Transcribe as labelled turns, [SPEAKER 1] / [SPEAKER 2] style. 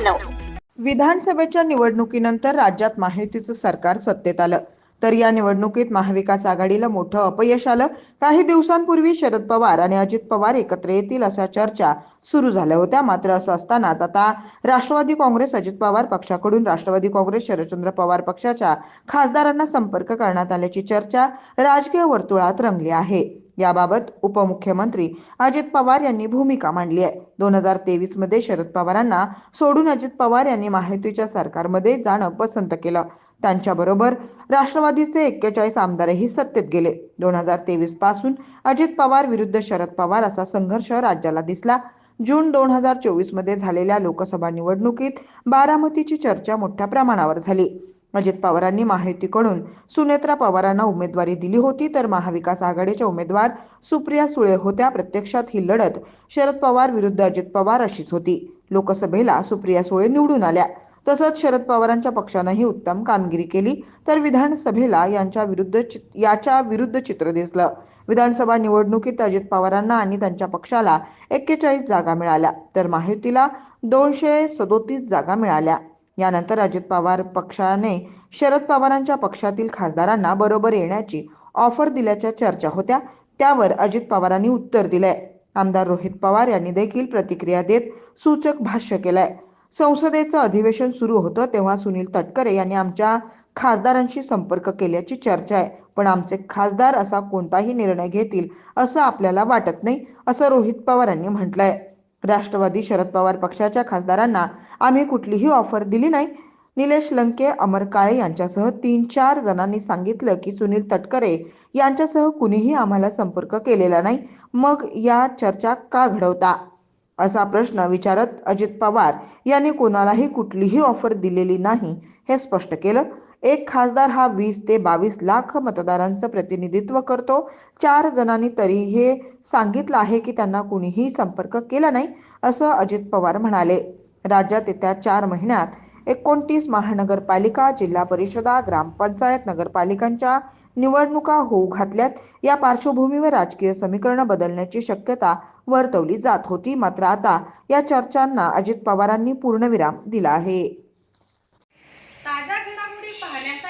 [SPEAKER 1] मानव.
[SPEAKER 2] विधानसभेच्या निवडणुकीनंतर राज्यात महायुतीचं सरकार सत्तेत आलं. तर या निवडणुकीत महाविकास आघाडीला मोठं अपयश आलं. काही दिवसांपूर्वी शरद पवार आणि अजित पवार एकत्र येतील अशा चर्चा सुरू झाल्या होत्या. मात्र असं असतानाच आता राष्ट्रवादी काँग्रेस अजित पवार पक्षाकडून राष्ट्रवादी काँग्रेस शरदचंद्र पवार पक्षाच्या खासदारांना संपर्क करण्यात आल्याची चर्चा राजकीय वर्तुळात रंगली आहे. याबाबत उपमुख्यमंत्री अजित पवार यांनी भूमिका मांडली आहे. दोन हजार तेवीसमध्ये शरद पवारांना सोडून अजित पवार यांनी महायुतीच्या सरकारमध्ये जाणं पसंत केलं. त्यांच्याबरोबर राष्ट्रवादीचे एक्केचाळीस आमदारही सत्तेत गेले. दोन हजार तेवीसपासून अजित पवार विरुद्ध शरद पवार असा संघर्ष राज्याला दिसला. जून दोन हजार चोवीसमध्ये झालेल्या लोकसभा निवडणुकीत बारामतीची चर्चा मोठ्या प्रमाणावर झाली. अजित पवारांनी महायुतीकडून सुनेत्रा पवारांना उमेदवारी दिली होती तर महाविकास आघाडीच्या उमेदवार सुप्रिया सुळे होत्या. प्रत्यक्षात ही लढत शरद पवार विरुद्ध अजित पवार अशीच होती. लोकसभेला सुप्रिया सुळे निवडून आल्या. तसंच शरद पवारांच्या पक्षानंही उत्तम कामगिरी केली. तर विधानसभेला यांच्या विरुद्ध चि- याच्या विरुद्ध चित्र दिसलं. विधानसभा निवडणुकीत अजित पवारांना आणि त्यांच्या पक्षाला एक्केचाळीस जागा मिळाल्या. तर महायुतीला दोनशे सदोतीस जागा मिळाल्या. यानंतर अजित पवार पक्षाने शरद पवारांच्या पक्षातील खासदारांना बरोबर येण्याची ऑफर दिल्याच्या चर्चा होत्या. त्यावर अजित पवारांनी उत्तर दिलंय. आमदार रोहित पवार यांनी देखील प्रतिक्रिया देत सूचक भाष्य केलंय. संसदेचं अधिवेशन सुरू होतं तेव्हा सुनील तटकरे यांनी आमच्या खासदारांशी संपर्क केल्याची चर्चा आहे. पण आमचे खासदार असा कोणताही निर्णय घेतील असं आपल्याला वाटत नाही असं रोहित पवारांनी म्हटलंय. राष्ट्रवादी शरद पवार पक्षाच्या खासदारांना आम्ही कुठलीही ऑफर दिली नाही. निलेश लंके अमर काळे यांच्यासह तीन चार जणांनी सांगितलं की सुनील तटकरे यांच्यासह कुणीही आम्हाला संपर्क केलेला नाही. मग या चर्चा का घडवता? असा प्रश्न विचारत अजित पवार यांनी कोणालाही कुठलीही ऑफर दिलेली नाही हे स्पष्ट केलं. एक खासदार हा वीस ते बावीस लाख मतदारांचं प्रतिनिधित्व करतो. चार जणांनी तरी हे सांगितलं आहे की त्यांना कुणीही संपर्क केला नाही असं अजित पवार म्हणाले. राज्यात येत्या चार महिन्यात एकोणतीस महानगरपालिका जिल्हा परिषदा ग्रामपंचायत नगरपालिकांच्या निवडणुका होऊ घातल्यात. या पार्श्वभूमीवर राजकीय समीकरणं बदलण्याची शक्यता वर्तवली जात होती. मात्र आता या चर्चांना अजित पवारांनी पूर्णविराम दिला आहे.